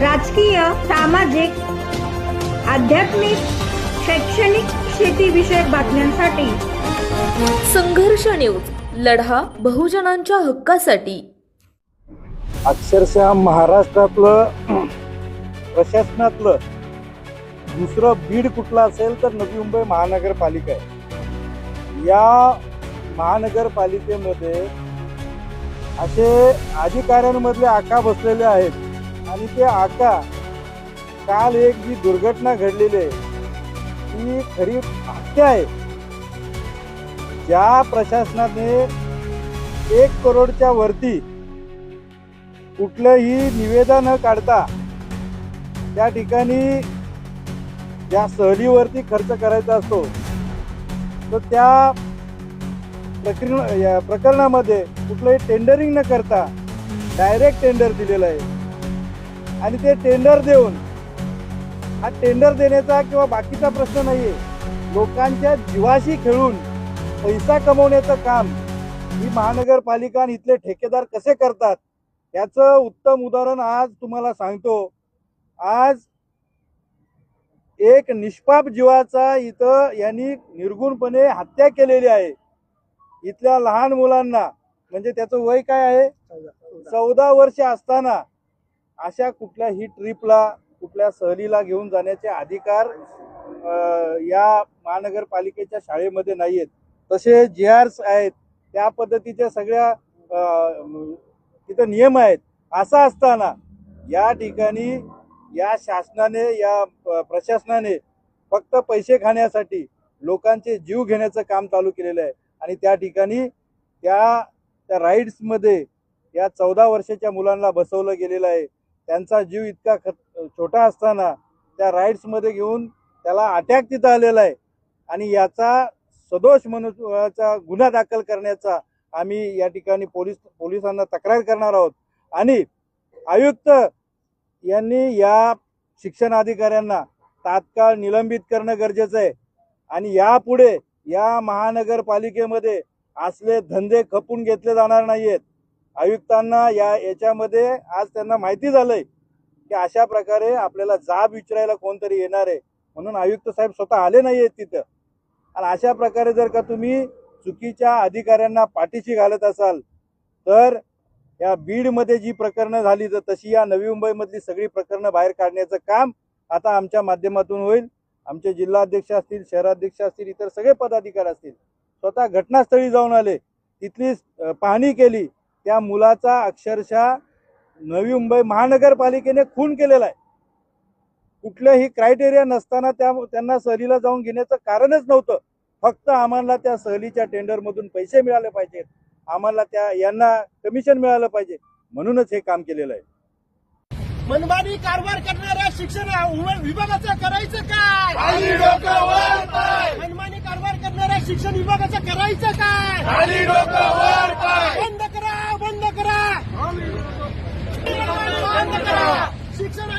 राजकीय सामाजिक आध्यात्मिक शैक्षणिक शेतीविषयक बातम्यांसाठी. संघर्ष न्यूज लढा बहुजनांच्या हक्कासाठी. अक्षरशः महाराष्ट्रातलं प्रशासनातलं दुसरं बीड कुठलं असेल तर नवी मुंबई महानगरपालिका आहे. या महानगरपालिकेमध्ये असे अधिकाऱ्यांमधले आका बसलेले आहेत. आणि ते आका काल एक जी दुर्घटना घडलेली आहे ती खरी हत्या आहे. ज्या प्रशासनाने एक करोडच्या वरती कुठलंही निवेदन न काढता त्या ठिकाणी ज्या सहलीवरती खर्च करायचा असतो तर त्या प्रकरण या प्रकरणामध्ये कुठलंही टेंडरिंग न करता डायरेक्ट टेंडर दिलेलं आहे. आणि ते टेंडर देऊन हा टेंडर देण्याचा किंवा बाकीचा प्रश्न नाही आहे लोकांच्या जीवाशी खेळून पैसा कमवण्याचं काम ही महानगरपालिका आणि इथले ठेकेदार कसे करतात याचं उत्तम उदाहरण आज तुम्हाला सांगतो. आज एक निष्पाप जीवाचा इथं यांनी निर्गुणपणे हत्या केलेली आहे. इथल्या लहान मुलांना म्हणजे त्याचं वय काय आहे? चौदा वर्ष असताना अशा कुठल्याही ट्रिपला कुठल्या सहलीला घेऊन जाण्याचे अधिकार या महानगरपालिकेच्या शाळेमध्ये नाही आहेत तसे जे आर्स आहेत त्या पद्धतीच्या सगळ्या तिथं नियम आहेत. असा असताना या ठिकाणी या शासनाने या प्रशासनाने फक्त पैसे खाण्यासाठी लोकांचे जीव घेण्याचं काम चालू केलेलं आहे. आणि त्या ठिकाणी त्या त्या राईड्समध्ये या चौदा वर्षाच्या मुलांना बसवलं गेलेलं आहे. त्यांचा जीव इतका खत छोटा असताना त्या राईड्समध्ये घेऊन त्याला अटॅक तिथं आलेला आहे. आणि याचा सदोष मनुष्याचा गुन्हा दाखल करण्याचा आम्ही या ठिकाणी पोलीस पोलिसांना तक्रार करणार आहोत. आणि आयुक्त यांनी या शिक्षण अधिकाऱ्यांना तात्काळ निलंबित करणं गरजेचं आहे. आणि यापुढे या महानगरपालिकेमध्ये असले धंदे खपून घेतले जाणार नाहीयेत. आयुक्तांना या याच्यामध्ये आज त्यांना माहिती झालंय की अशा प्रकारे आपल्याला जाब विचारायला कोणतरी येणार आहे. म्हणून आयुक्त साहेब स्वतः आले नाही आहेत तिथं. आणि अशा प्रकारे जर का तुम्ही चुकीच्या अधिकाऱ्यांना पाठीशी घालत असाल तर या बीडमध्ये जी प्रकरणं झाली तर तशी या नवी मुंबईमधली सगळी प्रकरणं बाहेर काढण्याचं काम आता आमच्या माध्यमातून होईल. आमचे जिल्हाध्यक्ष असतील शहराध्यक्ष असतील इतर सगळे पदाधिकारी असतील स्वतः घटनास्थळी जाऊन आले. तिथली पाहणी केली. त्या मुलाचा अक्षरशः नवी मुंबई महानगरपालिकेने खून केलेला आहे. कुठल्याही क्रायटेरिया नसताना त्या त्यांना सहलीला जाऊन घेण्याचं कारणच नव्हतं. फक्त आम्हाला त्या सहलीच्या टेंडरमधून पैसे मिळाले पाहिजेत. आम्हाला त्या यांना कमिशन मिळालं पाहिजे. म्हणूनच हे काम केलेलं आहे. मनमानी कारभार करणाऱ्या शिक्षण विभागाचं करायचं काय? मनमानी कारभार करणाऱ्या शिक्षण विभागाचं करायचं काय खाली डोकं वर पाय बंद करा बंद करा बंद करा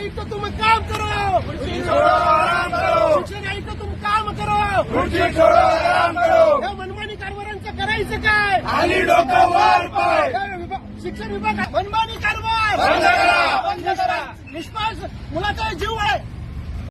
आयुक्त तुम्ही काम करो. खुर्ची छोड़ो आराम करो. शिक्षण आयुक्त तुम्ही काम करो. खुर्ची छोड़ो आराम करो. या मनमानी कारभारांचं करायचं काय? खाली डोकं वर पाय. या शिक्षण विभाग मनमानी कारभार. बंद करा. बंद करा. निष्पास मुलाचा जीव आहे.